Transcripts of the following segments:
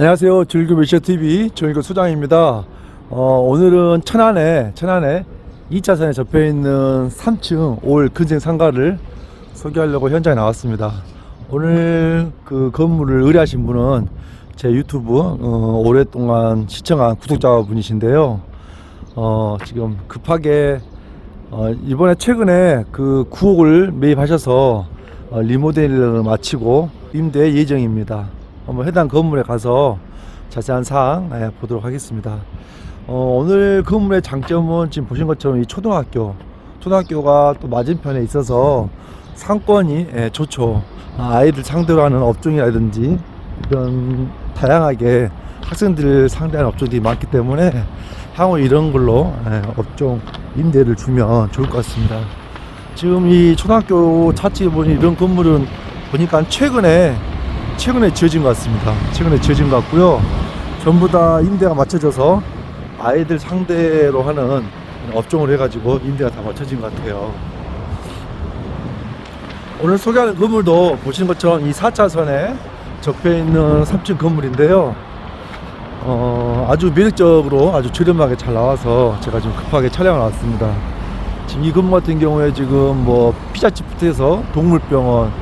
안녕하세요. 즐겨 미셔 TV 즐겨 소장입니다. 어, 오늘은 천안에 천안에 2차선에 접해 있는 3층 올 근생 상가를 소개하려고 현장에 나왔습니다. 오늘 그 건물을 의뢰하신 분은 제 유튜브 어, 오랫동안 시청한 구독자분이신데요. 어, 지금 급하게 어, 이번에 최근에 그 9억을 매입하셔서 어, 리모델을 마치고 임대 예정입니다. 한번 해당 건물에 가서 자세한 사항 예, 보도록 하겠습니다. 어, 오늘 건물의 장점은 지금 보신 것처럼 이 초등학교, 초등학교가 또 맞은편에 있어서 상권이 예, 좋죠. 아, 아이들 상대로 하는 업종이라든지 이런 다양하게 학생들을 상대하는 업종들이 많기 때문에 향후 이런 걸로 예, 업종 임대를 주면 좋을 것 같습니다. 지금 이 초등학교 차측에 보니 이런 건물은 보니까 최근에 최근에 지어진 것 같습니다. 최근에 지어진 것 같고요. 전부 다 임대가 맞춰져서 아이들 상대로 하는 업종을 해가지고 임대가 다 맞춰진 것 같아요. 오늘 소개하는 건물도 보시는 것처럼 이 4차선에 접해 있는 3층 건물인데요. 어, 아주 매력적으로 아주 저렴하게 잘 나와서 제가 지금 급하게 촬영을 나왔습니다. 지금 이 건물 같은 경우에 지금 뭐 피자집부터 해서 동물병원,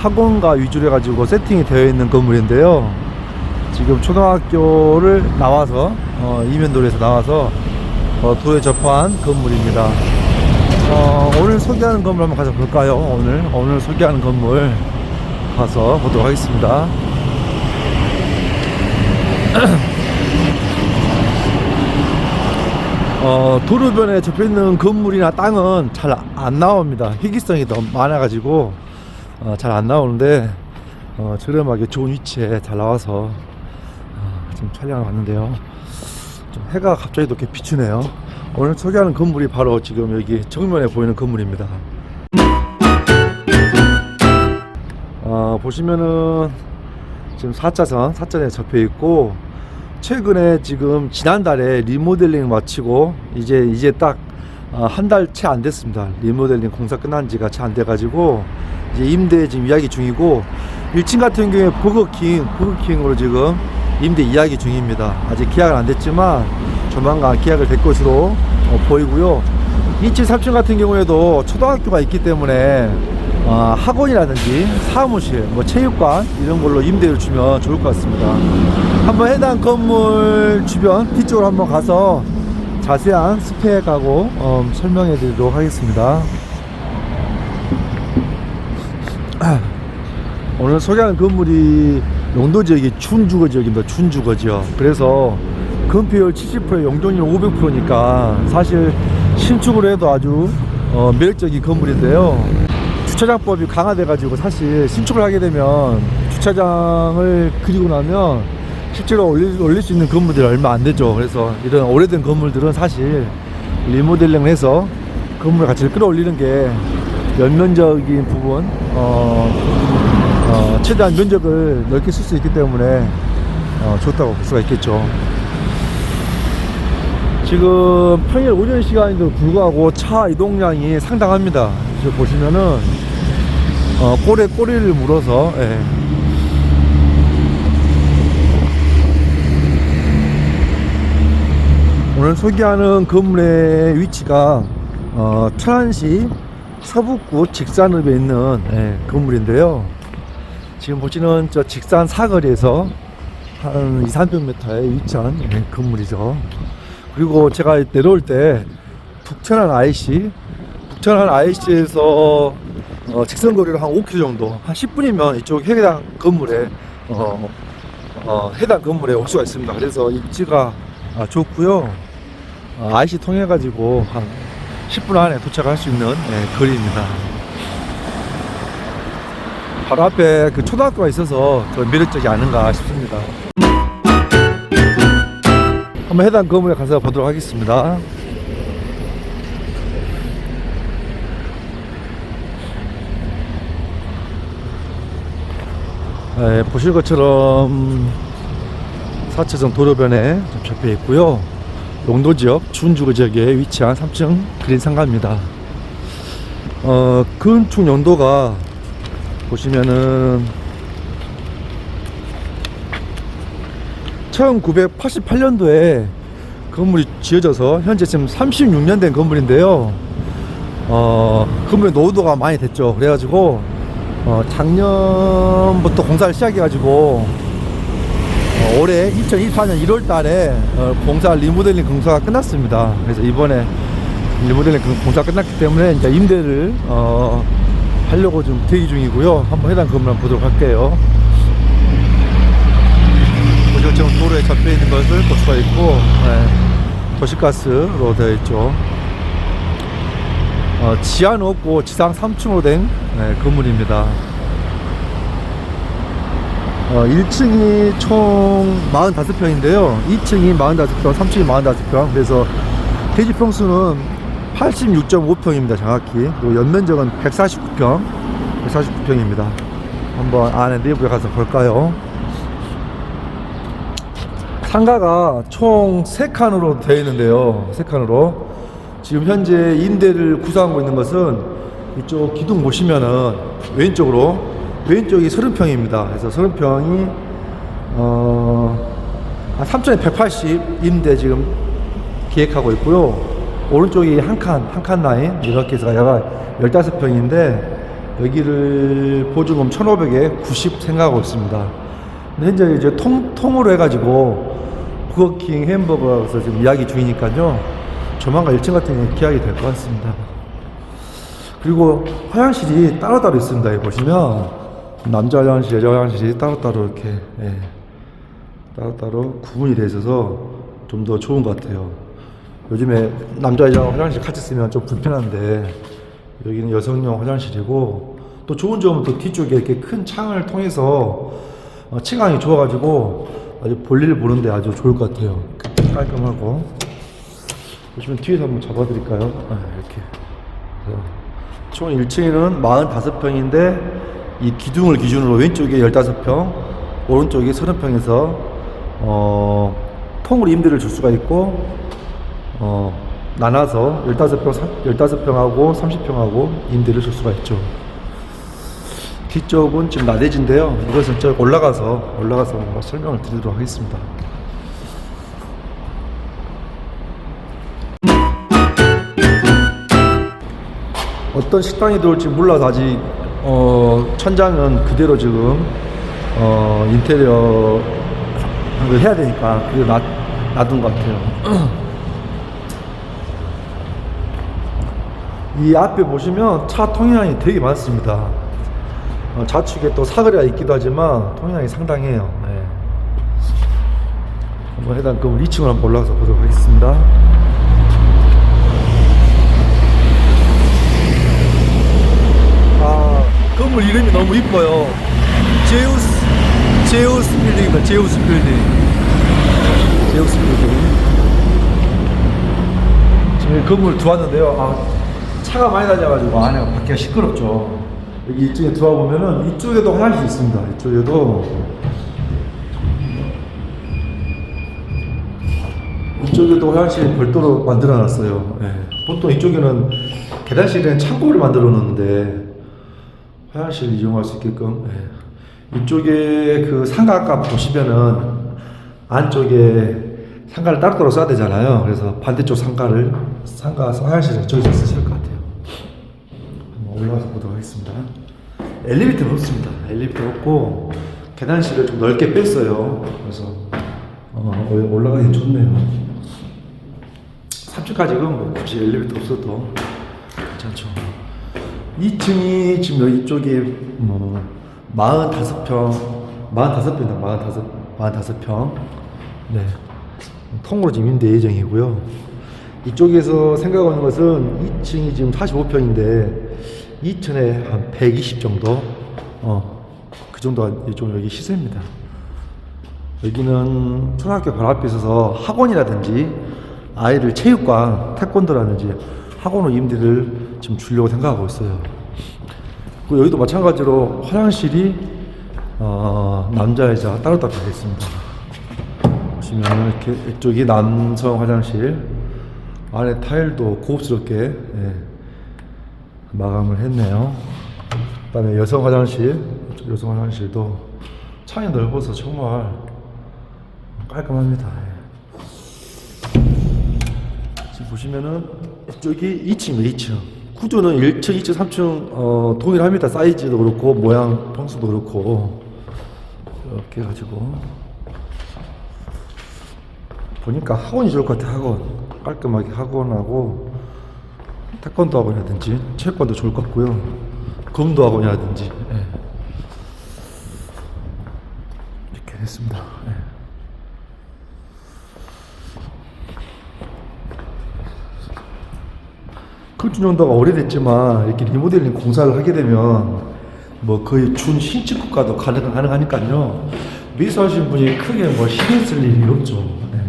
학원가 위주로 해가지고 세팅이 되어 있는 건물인데요. 지금 초등학교를 나와서 어, 이면도로에서 나와서 어, 도에 접한 건물입니다. 어, 오늘 소개하는 건물 한번 가서 볼까요? 오늘 오늘 소개하는 건물 가서 보도록 하겠습니다. 어, 도로변에 접혀 있는 건물이나 땅은 잘 안 나옵니다. 희귀성이 너무 많아가지고 어, 잘안 나오는데 어, 저렴하게 좋은 위치에 잘 나와서 어, 지금 촬영을 왔는데요. 좀 해가 갑자기 이렇게 비추네요. 오늘 소개하는 건물이 바로 지금 여기 정면에 보이는 건물입니다. 어, 보시면은 지금 4차선, 4차선에 접혀 있고 최근에 지금 지난달에 리모델링 마치고 이제 이제 딱 한 달 채 안 됐습니다. 리모델링 공사 끝난 지가 채 안 돼가지고 이제 임대 지금 이야기 중이고 1층 같은 경우에 버거킹, 버거킹으로 지금 임대 이야기 중입니다. 아직 계약은 안 됐지만 조만간 계약을 될 것으로 어, 보이고요. 2층, 3층 같은 경우에도 초등학교가 있기 때문에 어, 학원이라든지 사무실, 뭐 체육관 이런 걸로 임대를 주면 좋을 것 같습니다. 한번 해당 건물 주변 뒤쪽으로 한번 가서 자세한 스펙하고 어, 설명해 드리도록 하겠습니다. 오늘 소개하는 건물이 용도 지역이 춘주거 지역입니다. 춘주거 지역. 그래서 건폐율 70% 용적률 500%니까 사실 신축으로 해도 아주 어, 매력적인 건물인데요. 주차장법이 강화돼 가지고 사실 신축을 하게 되면 주차장을 그리고 나면 실제로 올릴, 올릴 수 있는 건물들이 얼마 안 되죠. 그래서 이런 오래된 건물들은 사실 리모델링을 해서 건물 가치를 끌어올리는 게 연면적인 부분, 어, 어, 최대한 면적을 넓게 쓸 수 있기 때문에 어, 좋다고 볼 수가 있겠죠. 지금 평일 오전 시간인데도 불구하고 차 이동량이 상당합니다. 보시면은 어, 꼬리에 꼬리를 물어서 예. 오늘 소개하는 건물의 위치가 어, 천안시 서북구 직산읍에 있는 예, 건물인데요. 지금 보시는 저 직산 사거리에서 한 2, 300m에 위치한 예, 건물이죠. 그리고 제가 내려올 때 북천안 IC, 북천안 IC에서 어, 직선 거리로 한 5km 정도, 한 10분이면 이쪽 해당 건물에 어, 어, 해당 건물에 올 수가 있습니다. 그래서 입지가 아, 좋고요. 어, IC 통해 가지고 한 10분 안에 도착할 수 있는 예, 거리입니다. 바로 앞에 그 초등학교가 있어서 더 매력적이 아닌가 싶습니다. 한번 해당 건물에 가서 보도록 하겠습니다. 네, 보실 것처럼 4차선 도로변에 좀 접해 있고요. 용도 지역, 준주거 지역에 위치한 3층 그린 상가입니다. 어, 건축 용도가 보시면은 1988년도에 건물이 지어져서 현재 지금 36년 된 건물인데요. 어, 건물의 노후도가 많이 됐죠. 그래가지고 어, 작년부터 공사를 시작해가지고 어, 올해 2024년 1월 달에 어, 공사 리모델링 공사가 끝났습니다. 그래서 이번에 리모델링 그 공사 끝났기 때문에 이제 임대를 어, 하려고 좀 대기 중이고요. 한번 해당 건물 한번 보도록 할게요. 보시면 지금 도로에 잡혀 있는 것을 볼 수가 있고 네, 도시가스로 되어 있죠. 어, 지하는 없고 지상 3층으로 된 네, 건물입니다. 어, 1층이 총 45평인데요. 2층이 45평, 3층이 45평. 그래서 대지 평수는 86.5평입니다. 정확히. 그리고 연면적은 149평, 149평입니다. 한번 안에 내부에 가서 볼까요? 상가가 총 3칸으로 되어 있는데요. 3칸으로. 지금 현재 임대를 구성하고 있는 것은 이쪽 기둥 보시면은 왼쪽으로 왼쪽이 30평입니다. 그래서 30평이 어, 한 3,180 임대 지금 기획하고 있고요. 오른쪽이 한 칸, 한 칸 라인 이렇게 해서 야가 15평인데 여기를 보증금 1,500에 90 생각하고 있습니다. 현재 이제 통, 통으로 해가지고 버거킹 햄버거에서 지금 이야기 중이니까요. 조만간 1층 같은 게 기약이 될 것 같습니다. 그리고 화장실이 따로따로 있습니다. 여기 보시면 남자 화장실, 여자 화장실이 따로따로 이렇게 예, 따로따로 구분이 되어 있어서 좀 더 좋은 것 같아요. 요즘에 남자 여자 화장실 같이 쓰면 좀 불편한데 여기는 여성용 화장실이고 또 좋은 점은 또 뒤쪽에 이렇게 큰 창을 통해서 어, 층강이 좋아가지고 아주 볼일 보는데 아주 좋을 것 같아요. 깔끔하고 보시면 뒤에서 한번 잡아드릴까요? 아, 이렇게 총 1층에는 45평인데 이 기둥을 기준으로 왼쪽에 15평, 오른쪽에 30평에서 어, 통으로 임대를 줄 수가 있고 어, 나눠서 15평, 15평하고 30평하고 임대를 줄 수가 있죠. 뒤쪽은 지금 나대지인데요. 이것은 저 올라가서 올라가서 설명을 드리도록 하겠습니다. 어떤 식당이 들어올지 몰라서 아직 어, 천장은 그대로 지금 어, 인테리어 를 해야 되니까 그게 놔, 놔둔 것 같아요. 이 앞에 보시면 차 통행량이 되게 많습니다. 어, 좌측에 또 사거리가 있기도 하지만 통행량이 상당해요. 네. 한번 해당 건물 2층을 한번 올라가서 보도록 하겠습니다. 아, 건물 이름이 너무 이뻐요. 제우스, 제우스 빌딩입니다. 제우스 빌딩. 제우스 빌딩. 지금 건물 들어왔는데요. 아, 차가 많이 다녀가지고 안에 밖에 시끄럽죠. 여기 이쪽에 들어와 보면은 이쪽에도 화장실이 있습니다. 이쪽에도. 이쪽에도 화장실 별도로 만들어 놨어요. 예. 보통 이쪽에는 계단실에는 창고를 만들어 놓는데 화장실 이용할 수 있게끔 예. 이쪽에 그 상가 아까 보시면은 안쪽에 상가를 따로따로 써야 되잖아요. 그래서 반대쪽 상가를 상가 화장실을 저기서 쓰실 것 같아요. 한번 올라가서 보도록 하겠습니다. 엘리베이터는 없습니다. 엘리베이터 없고 계단실을 좀 넓게 뺐어요. 그래서 어, 올라가기 좋네요. 3층까지는 뭐 굳이 엘리베이터 없어도 괜찮죠. 2층이 지금 여기 이쪽에 뭐 45평, 45평이다, 45, 45평. 네. 통으로 지금 임대 예정이고요. 이쪽에서 생각하는 것은 2층이 지금 45평인데 2층에 한 120 정도, 어, 그 정도가 좀 여기 시세입니다. 여기는 초등학교 바로 앞에 있어서 학원이라든지 아이를 체육관, 태권도라든지 학원으로 임대를 지금 주려고 생각하고 있어요. 그리고 여기도 마찬가지로 화장실이 어, 남자 여자 따로 따로 되어 있습니다. 보시면 이렇게 이쪽이 남성 화장실 안에 타일도 고급스럽게 예, 마감을 했네요. 그다음에 여성 화장실 여성 화장실도 창이 넓어서 정말 깔끔합니다. 예. 지금 보시면은 이쪽이 2층이에요, 2층. 구조는 1층, 2층, 3층 어, 동일합니다. 사이즈도 그렇고 모양, 평수도 그렇고 이렇게 해가지고 보니까 학원이 좋을 것 같아 학원 깔끔하게 학원하고 태권도 학원이라든지 채권도 좋을 것 같고요 검도 학원이라든지 예. 이렇게 됐습니다 예. 건축 연도가 오래됐지만 이렇게 리모델링 공사를 하게 되면 뭐 거의 준 신축국가도 가능, 가능하니까요. 미수하신 분이 크게 뭐 신경 쓸 일이 없죠. 예.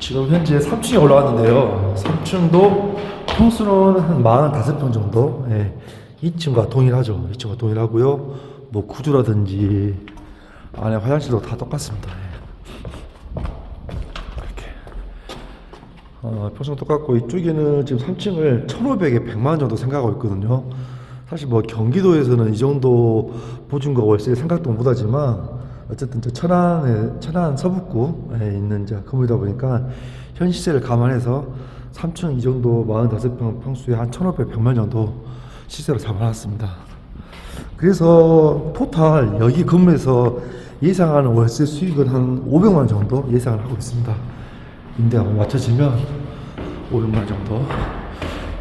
지금 현재 3층에 올라왔는데요. 3층도 평수는 한 45평 정도. 예. 2층과 동일하죠. 2층과 동일하고요. 뭐 구조라든지 안에 화장실도 다 똑같습니다 예. 이렇게 어, 평수는 똑같고 이쪽에는 지금 3층을 1,500에 100만 원 정도 생각하고 있거든요. 사실 뭐 경기도에서는 이 정도 보증과 월세 생각도 못하지만 어쨌든 저 천안에 천안 서북구에 있는 자 건물이다 보니까 현 시세를 감안해서 3층 이 정도 45평 평수에 한 1,500, 100만 정도 시세로 잡아놨습니다. 그래서 토탈 여기 건물에서 예상하는 월세 수익은 한 500만 원 정도 예상을 하고 있습니다. 임대가 맞춰지면 500만 원 정도.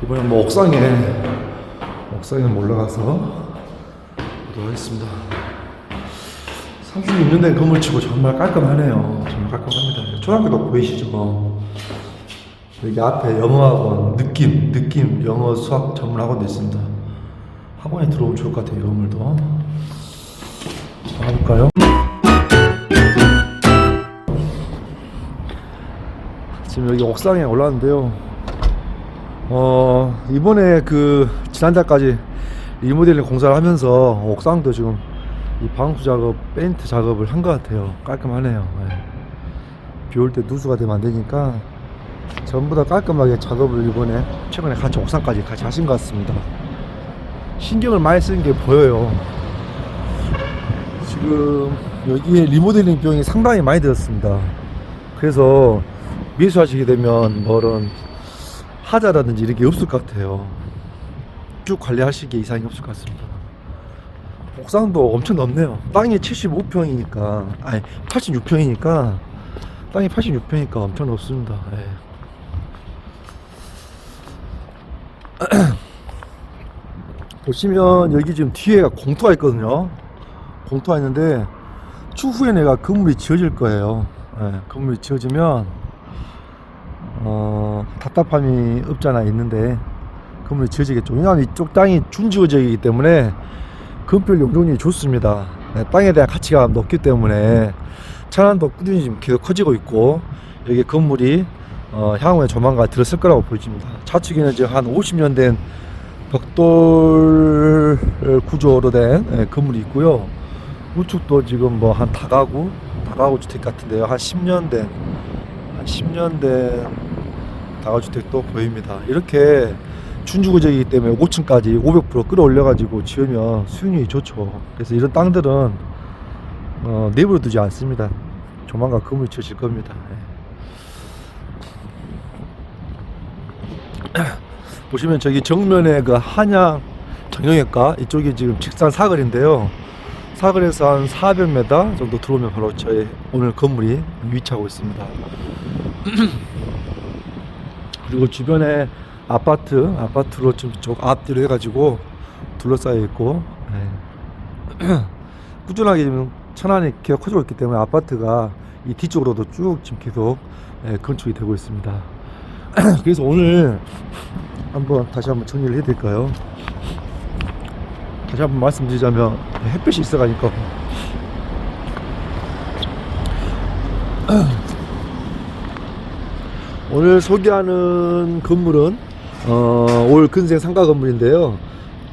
이번에 뭐 옥상에 옥상에 뭐 올라가서 보도록 하겠습니다. 36년 된 건물치고 정말 깔끔하네요. 정말 깔끔합니다. 초등학교도 보이시죠? 여기 앞에 영어학원 느낌 느낌 영어 수학 전문 학원도 있습니다. 학원에 들어오면 좋을 것 같아요. 이 건물도. 가볼까요? 지금 여기 옥상에 올라왔는데요. 어, 이번에 그 지난달까지 리모델링 공사를 하면서 옥상도 지금 이 방수 작업, 페인트 작업을 한 것 같아요. 깔끔하네요. 비올 때 누수가 되면 안 되니까 전부 다 깔끔하게 작업을 이번에 최근에 같이 옥상까지 같이 하신 것 같습니다. 신경을 많이 쓰는 게 보여요. 지금 여기에 리모델링 비용이 상당히 많이 들었습니다. 그래서 미수하시게 되면 뭐런 하자라든지 이런 게 없을 것 같아요. 쭉 관리하시기에 이상이 없을 것 같습니다. 옥상도 엄청 넓네요. 땅이 75평이니까, 아니, 86평이니까, 땅이 86평이니까 엄청 넓습니다. 예. 보시면 여기 지금 뒤에가 공터가 있거든요. 공터가 있는데 추후에 내가 건물이 지어질 거예요. 예, 건물이 지어지면 어, 답답함이 없잖아 있는데 건물이 지어지겠죠. 왜냐하면 이쪽 땅이 준지어지기 때문에 건물 용적률이 좋습니다. 네, 땅에 대한 가치가 높기 때문에 천안도 꾸준히 계속 커지고 있고 여기 건물이 어, 향후에 조만간 들었을 거라고 보여집니다. 좌측에는 지금 한 50년 된 벽돌 구조로 된 예, 건물이 있고요. 우측도 지금 뭐 한 다가구 다가구 주택 같은데요. 한 10년 된 한 10년 된 다가주택도 보입니다. 이렇게 준주거제이기 때문에 5층까지 500% 끌어올려 가지고 지으면 수익률이 좋죠. 그래서 이런 땅들은 어, 내버려 두지 않습니다. 조만간 건물이 지어질 겁니다. 예. 보시면 저기 정면에 그 한양 정형외과 이쪽이 지금 직산 사거리인데요. 사거리에서 한 400m 정도 들어오면 바로 저희 오늘 건물이 위치하고 있습니다. 그리고 주변에 아파트, 아파트로 좀쪽 앞뒤로 해가지고 둘러싸여 있고 예. 꾸준하게 지금 천안이 계속 커지고 있기 때문에 아파트가 이 뒤쪽으로도 쭉 지금 계속 예, 건축이 되고 있습니다. 그래서 오늘 한번 다시 한번 정리를 해드릴까요? 다시 한번 말씀드리자면 햇빛이 있어가니까 오늘 소개하는 건물은 어, 올 근생 상가 건물인데요.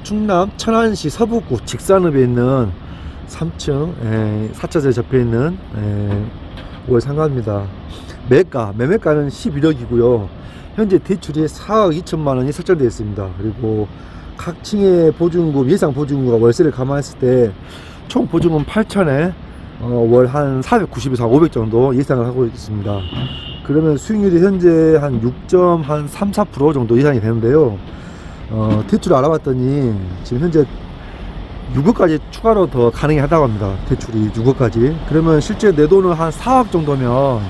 충남 천안시 서북구 직산읍에 있는 3층 에, 4차선에 접해 있는 에, 올 상가입니다. 매가 매매가는 11억이고요. 현재 대출이 4억 2천만 원이 설정되어 있습니다. 그리고 각 층의 보증금 예상 보증금과 월세를 감안했을 때 총 보증금 8천에 어, 월한 490에서 500 정도 예상을 하고 있습니다. 그러면 수익률이 현재 한 6점 한 3, 4% 정도 예상이 되는데요. 어, 대출 알아봤더니 지금 현재 6억까지 추가로 더 가능하다고 합니다. 대출이 6억까지. 그러면 실제 내 돈은 한 4억 정도면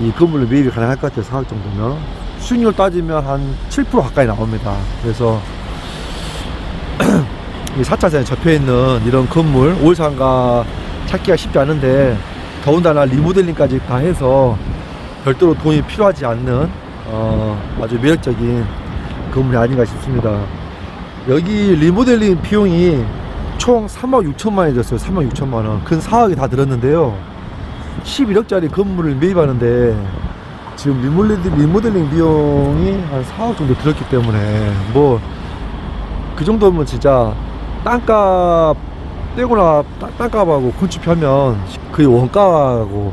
이 건물을 매입이 가능할 것 같아요. 4억 정도면. 수익률 따지면 한 7% 가까이 나옵니다. 그래서 이 4차선에 접혀 있는 이런 건물, 올상가 찾기가 쉽지 않은데 더군다나 리모델링까지 다 해서 별도로 돈이 필요하지 않는 어, 아주 매력적인 건물이 아닌가 싶습니다. 여기 리모델링 비용이 총 3억 6천만 원이 들었어요. 3억 6천만 원. 근 4억이 다 들었는데요. 11억짜리 건물을 매입하는데 지금 리모델링, 리모델링 비용이 한 4억 정도 들었기 때문에 뭐 그 정도면 진짜 땅값 떼고 나 땅- 땅값하고 건축하면 거의 원가하고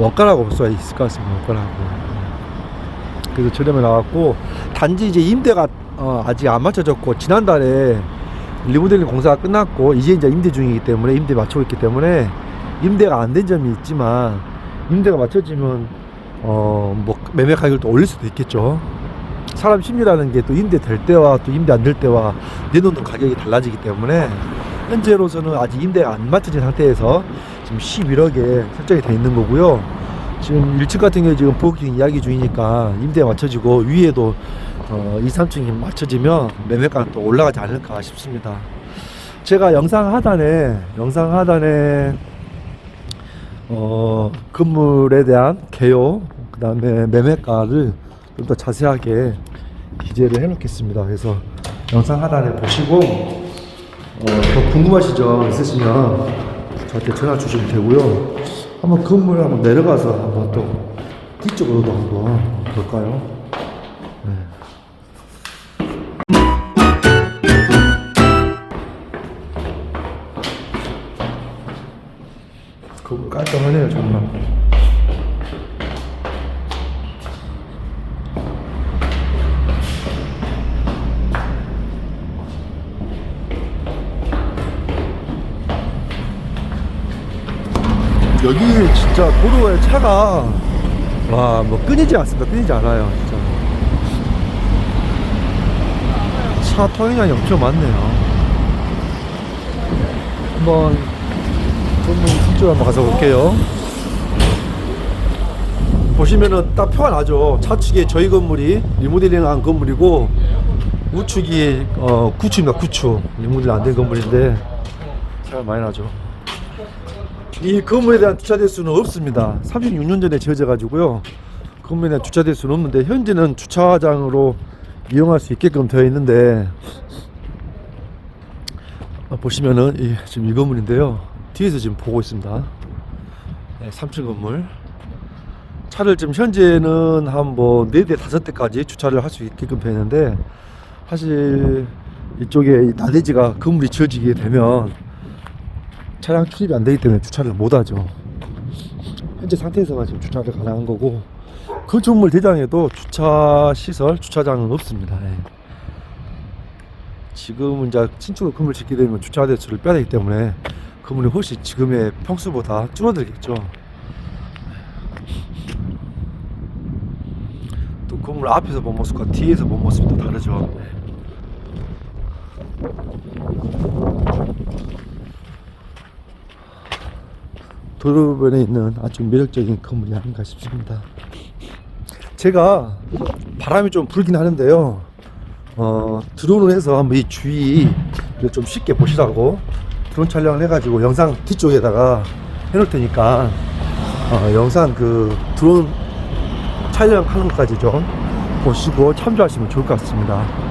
원가라고 볼 수가 있을 것 같습니다. 원가라고. 그래서 저렴해 나왔고 단지 이제 임대가 어, 아직 안 맞춰졌고 지난달에 리모델링 공사가 끝났고 이제 이제 임대 중이기 때문에 임대 맞추고 있기 때문에 임대가 안 된 점이 있지만 임대가 맞춰지면 어뭐 매매 가격을 또 올릴 수도 있겠죠. 사람 심리라는 게 또 임대 될 때와 또 임대 안 될 때와 내놓는 가격이 달라지기 때문에 현재로서는 아직 임대가 안 맞춰진 상태에서 지금 11억에 설정이 돼 있는 거고요. 지금 1층 같은 경우에 지금 부엌팅 이야기 중이니까 임대가 맞춰지고 위에도 어, 2, 3층이 맞춰지면 매매가는 또 올라가지 않을까 싶습니다. 제가 영상 하단에 영상 하단에 어, 건물에 대한 개요 그다음에 매매가를 좀 더 자세하게 기재를 해놓겠습니다. 그래서 영상 하단에 보시고 어, 더 궁금하신 점 있으시면 저한테 전화 주시면 되고요. 한번 건물 한번 내려가서 한번 또 뒤쪽으로도 한번 볼까요? 차가 와 뭐 끊이지 않습니다. 끊이지 않아요 진짜. 차 터미널이 엄청 많네요. 한번 건물 뒤쪽으로 한번 가서 볼게요. 보시면은 딱 표가 나죠. 차측에 저희 건물이 리모델링한 건물이고 우측이 어 구축입니다. 구축. 리모델링 안 된 건물인데 차가 많이 나죠 이 건물에 대한 주차 대수는 없습니다. 36년 전에 지어져 가지고요. 건물에 대한 주차 대수는 없는데 현재는 주차장으로 이용할 수 있게끔 되어 있는데 어, 보시면은 이, 지금 이 건물인데요. 뒤에서 지금 보고 있습니다. 네, 3층 건물. 차를 지금 현재는 한뭐 4대 5대까지 주차를 할 수 있게끔 되어 있는데 사실 이쪽에 이 나대지가 건물이 지어지게 되면 차량 출입이 안 되기 때문에 주차를 못 하죠. 현재 상태에서만 지금 주차를 가능한 거고 건축물 대장에도 주차 시설, 주차장은 없습니다. 예. 지금은 이제 신축으로 건물 짓게 되면 주차 대수를 빼야 되기 때문에 건물이 훨씬 지금의 평수보다 줄어들겠죠. 또 건물 앞에서 본 모습과 뒤에서 본 모습이 또 다르죠. 도로변에 있는 아주 매력적인 건물이 아닌가 싶습니다. 제가 바람이 좀 불긴 하는데요. 어, 드론을 해서 한번 이 주위를 좀 쉽게 보시라고 드론 촬영을 해가지고 영상 뒤쪽에다가 해놓을 테니까 어, 영상 그 드론 촬영하는 것까지 좀 보시고 참조하시면 좋을 것 같습니다.